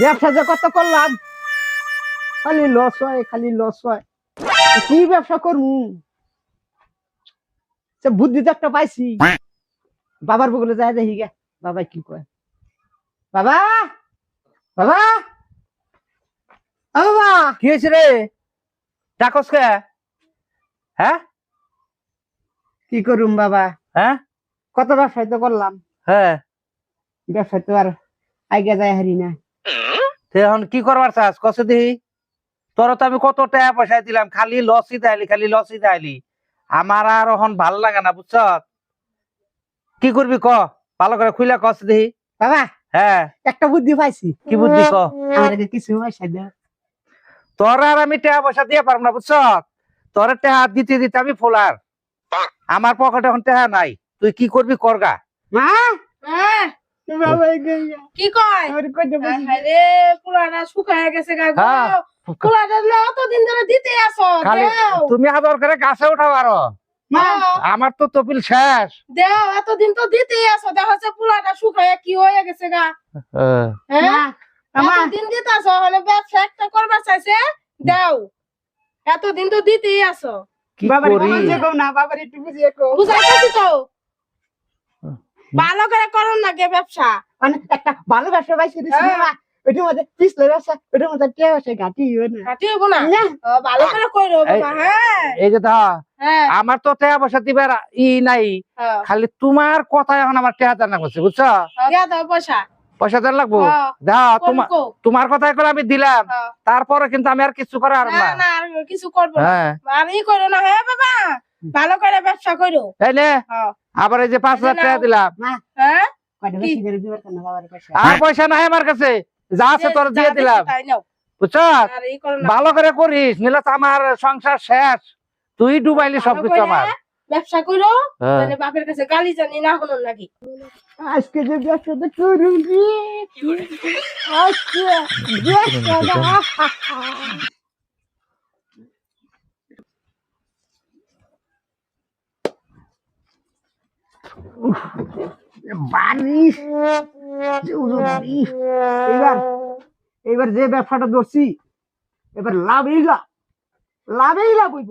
ব্যবসা যে কত করলাম? খালি লস হয় খালি লস হয়। কি ব্যবসা করব? সে বুদ্ধি তো একটা পাইছি। বাবার বগলে যায় দেখি গে। বাবা কি কয়? বাবা? বাবা? বাবা কি হয়েছে রে? ডাকস কে? হ্যাঁ? কি করুম বাবা? হ্যাঁ? কত ব্যবসায় তো করলাম। হ্যাঁ। ব্যবসায় তো আর আগে যায় হারি না। এখন কি করবার চাস? কসে দিহি তোর তো আমি কত টাকা পয়সা দিলাম খালি লসই দেয়লি খালি লসই দেয়লি আমার আর এখন ভালো লাগে না বুঝছ? কি করবি ক? ভালো করে খুলে কস দিহি বাবা হ্যাঁ। একটা বুদ্ধি পাইছি। কি বুদ্ধি ক? কিছু পয়সা দাও তোর আর আমি টাকা পয়সা দিয়ে পারব না বুঝছ? তোর টাকা দিতে দিতে আমি ফোলার। আমার পকেটে এখন টাকা নাই। তুই কি করবি করগা মা বাবা এগিয়ে কি কয়? কইতে বসি আরে শুকায় গেছে গা গো। হ্যাঁ। পুরাটা না অতদিন ধরে দিতে খালি তুমি আদর করে গাছে উঠাও আরও। আমার তো তপিল শেষ। দেও এতদিন তো দিতে আসো। দেখা যাচ্ছে পুরাটা শুকায় কি হয়ে গেছে গা। হ্যাঁ? এতদিন দিতে আসো হলে ব্যবসা একটা করবার চাইছে। দেও এতদিন তো দিতেই আসো। কি বাবার কও না বাবার একটু বুঝিয়ে কও। বুঝাইতেছি তো। ভালো করে করুন না গে ব্যবসা। মানে একটা ভালো ব্যবসা পাইছি রে হ্যাঁ। ওইটার মধ্যে পিছলে ব্যবসা ওইটার মধ্যে কে ব্যবসা ঘাটি হইও না। কাটি হব না? না। ভালো করে কইরো হ্যাঁ। এই যে ধর হ্যাঁ। আমার তো টাকা পয়সা দিবার ই নাই। খালি তোমার কথা এখন আমার টাকা দেন লাগছে বুঝছ? দিয়া দাও পয়সা। পয়সা দেন লাগবো? দাও করব তোমার তোমার কথাই করে আমি দিলাম। তারপরে কিন্তু আমি আর কিছু করার না না। না আর কিছু করব না। আর ই করো না হ্যাঁ বাবা। ভালো করে ব্যবসা করো। তাই নে আবার এই যে পাঁচ হাজার টাকা দিলাম। হ্যাঁ? আর পয়সা নাই আমার কাছে যা আছে তোর দিয়ে দিলাম। তাই নাও। বুঝছ? আর ই করো না। ভালো করে করিস নিলে তো আমার সংসার শেষ। তুই ডুবাইলি সবকিছু আমার। ব্যবসা করো হ্যাঁ। তাহলে বাপের কাছে গালি জানি না হলো নাকি। আজকে যে ব্যবসাটা করুন। আজকে ব্যবসাটা যে বারিশ। এবার এবার যে ব্যবসাটা ধরছি, এবার লাভই লাভ। লাভই লাভ হইব।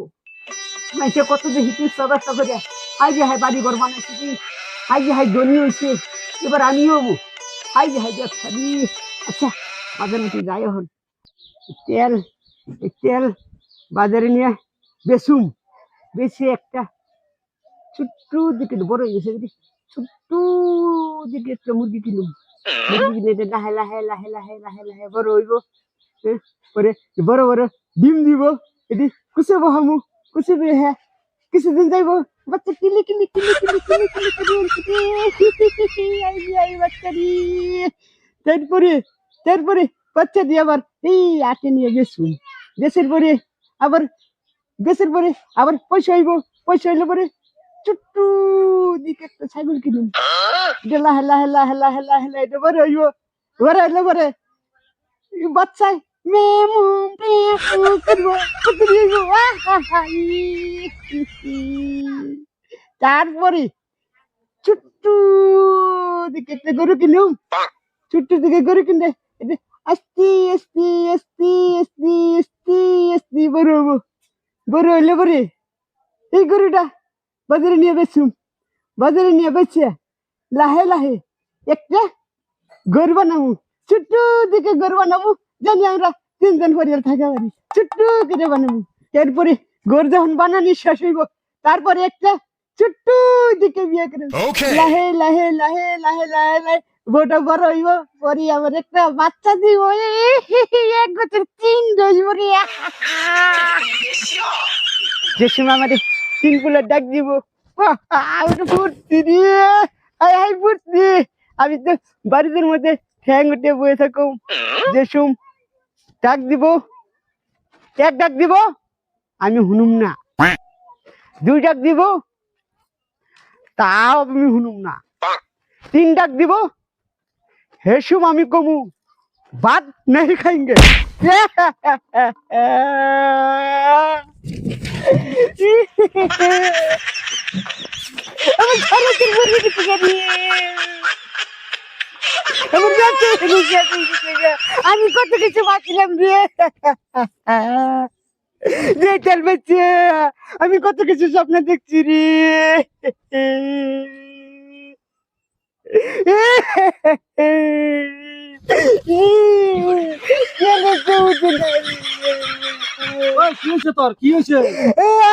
মাইসে কত দেখি তুই ব্যবসা করে হাই যে হাই বাড়ি ঘর বানাইছি কি হাই যে হাই ধনী হয়েছে এবার আমিও হাই যে হাই ব্যবসা দি আচ্ছা বাজারে তুই যাই এই তেল তেল বাজারে নিয়ে বেসুম বেশি একটা ছোট্ট দিকে বড় হয়ে গেছে ছোট্ট দিকে একটা মুরগি কিনুম মুরগি কিনে লাহে লাহে লাহে লাহে লাহে লাহে বড় হইব পরে বড় বড় ডিম দিব এটি কুচাবো কুসে কুচাবে হ্যাঁ কিছুদিন যাইব বাচ্চা কিলে কিলে কিলে কিলে কিলে কিলে কিলে আইবি আই বাচ্চারি তারপরে তারপরে বাচ্চা দিয়ে আবার এই আটে নিয়ে বেসুন বেসের পরে আবার বেসের পরে আবার পয়সা হইব পয়সা হইলে পরে চুট্টু দিকে একটা ছাগল কিনুন হেলা হেলা হেলা হেলা হেলা হেলা এটা বরে হইব বরে হইলে বরে বাচ্চাই মেমু মেমু করব তারপরে চুট্টু দিকে একটা গরু কিনুম চুট্টু দিকে গরু কিনলে আস্তি আস্তি আস্তি আস্তি আস্তি আস্তি বড় বড় হইলে বরে এই গরুটা বাজারে নিয়ে বেচুম। বাজারে নিয়ে বেচে লাহে লাহে একটা গরু বানাবো ছোট্ট দিকে গরু বানাবো জানি আমরা তিনজন পরিবার থাকা পারি ছোট্ট করে বানাবো এরপরে গরু যখন বানানি শেষ হইব তারপরে একটা ছোট্ট দিকে বিয়ে করে লাহে লাহে লাহে লাহে লাহে লাহে বউটা বড় হইব পরে আমার একটা বাচ্চা দিব। এক বছর তিন হইব রে যে সময় আমাদের তিন ফুলের ডাক দিব। আমি তো বাড়িদের মধ্যে ঠ্যাং উঠে বয়ে থাকুম ডাক দিব এক ডাক দিব আমি হুনুম না দুই ডাক দিব তাও আমি শুনুম না তিন ডাক দিব হেসুম আমি কমু বাদ নেই খাইঙ্গে গেছি আমার খরচের মুরগি বিক্রি করি আমি কত কিছু বাঁচলাম রে রেটাল বেচে আমি কত কিছু স্বপ্ন দেখছি রে উঠে কি হয়েছে তোর? কি হয়েছে?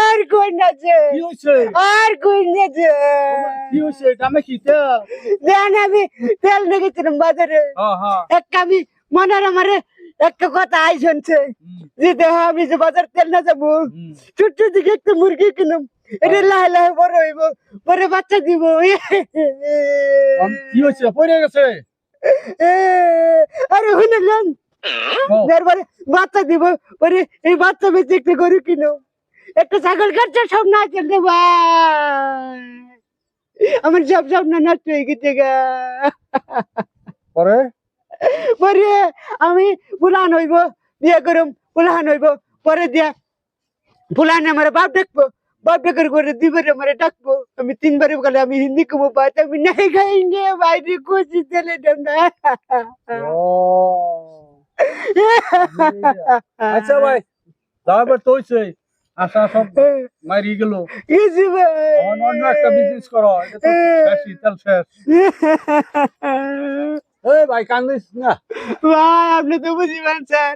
আর কই না যে। কি হয়েছে? আর কই না যে। কি হয়েছে? দামে কি তেল দেন আমি তেল বাজারে। মনের আমারে একটা কথা আই শুনছে। যে দেহ আমি যে বাজার তেল না যাব হুম। ছোট্ট দিকে একটা মুরগি কিনুম। এটা লাহে লাহে বড় হইব পরে বাচ্চা দিব। কি হয়েছে? পড়ে গেছে? আরে তারপরে বাচ্চা দিব পরে এই বাচ্চা বেঁচে একটা গরু কিনুম একটা ছাগল কাটছে সব না চলতে আমার সব স্বপ্ন নষ্ট হয়ে গেছে গা। পরে? পরে আমি পুলান হইব বিয়ে করুম পুলান হইব পরে দিয়া পুলান আমার বাপ দেখব বাপ ডেকার করে দিবারে আমার ডাকবো। আমি তিনবারে বলে আমি হিন্দি কমো বাত আমি নাই খাইঙ্গে বাইরে খুশি চলে না। আচ্ছা ভাই তারপর তো আশা সব মারি গেল। ইসি ভাই। অন্য একটা বিজনেস করো এটা তো শেষই তেল শেষ। এই ভাই কান্দিস না। ভাই আপনি তো বুঝি পারছেন।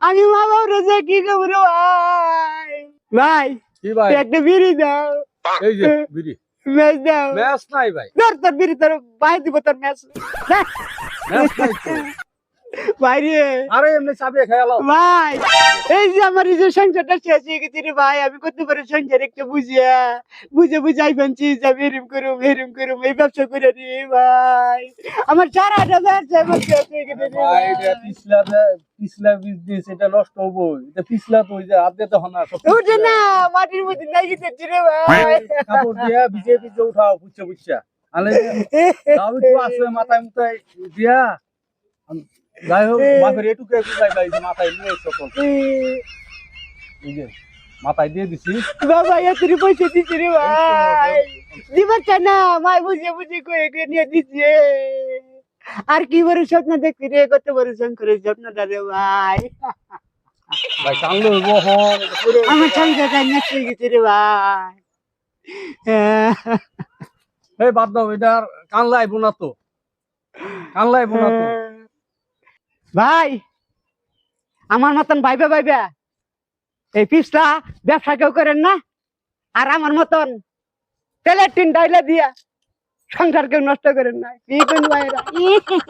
আমি মা বাবা রোজা কি করব ভাই? ভাই কি ভাই? একটা বিড়ি দাও। এই যে বিড়ি। ম্যাচ দাও। ম্যাচ নাই ভাই। তোর তোর বিড়ি তোর ভাই দিব তোর ম্যাচ। ম্যাচ নাই। ভাই রে। আরে এমনি চাবিয়ে খেয়াল ভাই এই যে আমার এই যে সংসারটা শেষ হয়ে গেছে রে ভাই আমি করতে পারি সংসার একটা বুঝিয়া বুঝে বুঝাই বানছি যাবে এরম করুম এরম করুম এই ব্যবসা করে রে ভাই। আমার সারাটা ব্যবসা শেষ হয়ে গেছে ভাই এটা পিছলা পিছলা বিজনেস এটা নষ্ট হব এটা পিছলা তো যে আপনি তো হন সব উঠে না মাটির মধ্যে নাই গেছে রে ভাই। কাপড় দিয়া ভিজে ভিজে উঠাও বুঝছে বুঝছা আলে তাও একটু আছে মাথায় মাথায় দিয়া। যাই হোক বাপের এটুকু একটু যাই ভাই যে মাথায় নিয়ে এসো মাথায় দিয়ে দিছি। বাবা এত পয়সা দিচ্ছে রে ভাই। দিবার না মাই বুঝে বুঝে কয়ে কয়ে নিয়ে দিচ্ছে আর কি বড় স্বপ্ন দেখছি রে কত বড় শঙ্করের স্বপ্নটা রে ভাই। ভাই করে আমার নষ্ট হয়ে গেছে রে ভাই। এই বাদ দাও এটা আর কানলে আইবো না তো। কানলে আইবো না তো। ভাই, আমার মতন ভাইবে ভাইবে, এই পিসটা ব্যবসা কেউ করেন না? আর আমার মতন তেলের টিন ডাইলে দিয়া সংসার কেউ নষ্ট করেন না।